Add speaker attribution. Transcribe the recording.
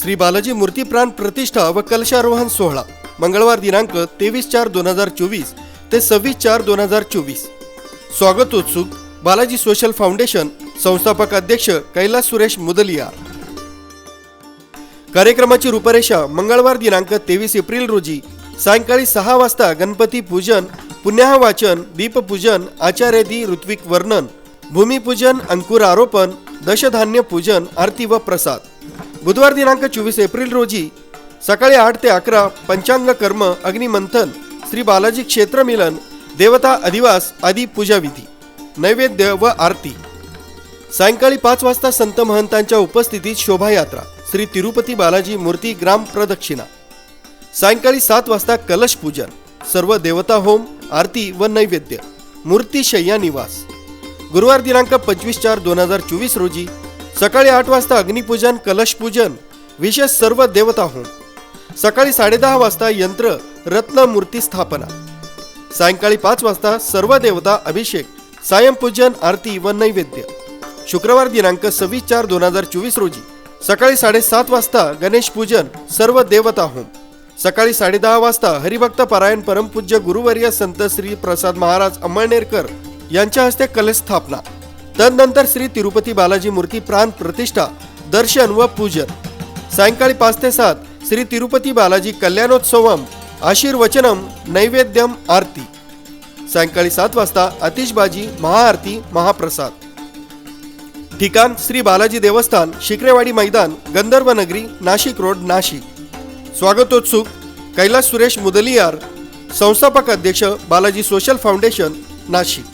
Speaker 1: श्री बालाजी मूर्ती प्राण प्रतिष्ठा व कलशारोहण सोहळा मंगळवार दिनांक तेवीस चार दोन हजार चोवीस ते सव्वीस चार दोन हजार चोवीस. स्वागतोत्सुक बालाजी सोशल फाउंडेशन संस्थापक अध्यक्ष कैलास सुरेश मुदलिया. कार्यक्रमाची रूपरेषा मंगळवार दिनांक तेवीस एप्रिल रोजी सायंकाळी सहा वाजता गणपती पूजन पुन्हा वाचन दीपपूजन आचार्य दी ऋत्विक वर्णन भूमिपूजन अंकुर आरोपण दशधान्य पूजन आरती व प्रसाद. बुधवार दिनांक चोवीस एप्रिल रोजी सकाळी आठ ते अकरा पंचांग कर्म अग्निमंथन श्री बालाजी क्षेत्र मिलन देवता अधिवास आदी पूजाविधी नैवेद्य व आरती. सायंकाळी पाच वाजता संत महंतांच्या उपस्थितीत शोभायात्रा श्री तिरुपती बालाजी मूर्ती ग्राम प्रदक्षिणा. सायंकाळी सात वाजता कलश पूजन सर्व देवता होम आरती व नैवेद्य मूर्ती शय्या निवास. गुरुवार दिनांक पंचवीस चार दोन हजार चोवीस रोजी सकाळी आठ वाजता अग्निपूजन कलश पूजन विशेष सर्व देवता होम. सकाळी साडेदहा वाजता यंत्र रत्न मूर्ती स्थापना. सायंकाळी पाच वाजता सर्व देवता अभिषेक सायंपूजन आरती व नैवेद्य. शुक्रवार दिनांक सव्वीस चार दोन हजार चोवीस रोजी सकाळी साडेसात वाजता गणेश पूजन सर्व देवता होम. सकाळी साडेदहा वाजता हरिभक्त पारायण परमपूज्य गुरुवर्य संत श्री प्रसाद महाराज अंमळनेरकर यांच्या हस्ते कलश स्थापना. तदनंतर श्री तिरुपती बालाजी मूर्ती प्राण प्रतिष्ठा दर्शन व पूजन. सायंकाळी पाच ते सात श्री तिरुपती बालाजी कल्याणोत्सवम आशीर्वचनम नैवेद्यम आरती. सायंकाळी सात वाजता आतिषबाजी महाआरती महाप्रसाद. ठिकाण श्री बालाजी देवस्थान शिकरेवाडी मैदान गंधर्व नगरी नाशिक रोड नाशिक. स्वागतोत्सुक कैलास सुरेश मुदलियार संस्थापक अध्यक्ष बालाजी सोशल फाउंडेशन नाशिक.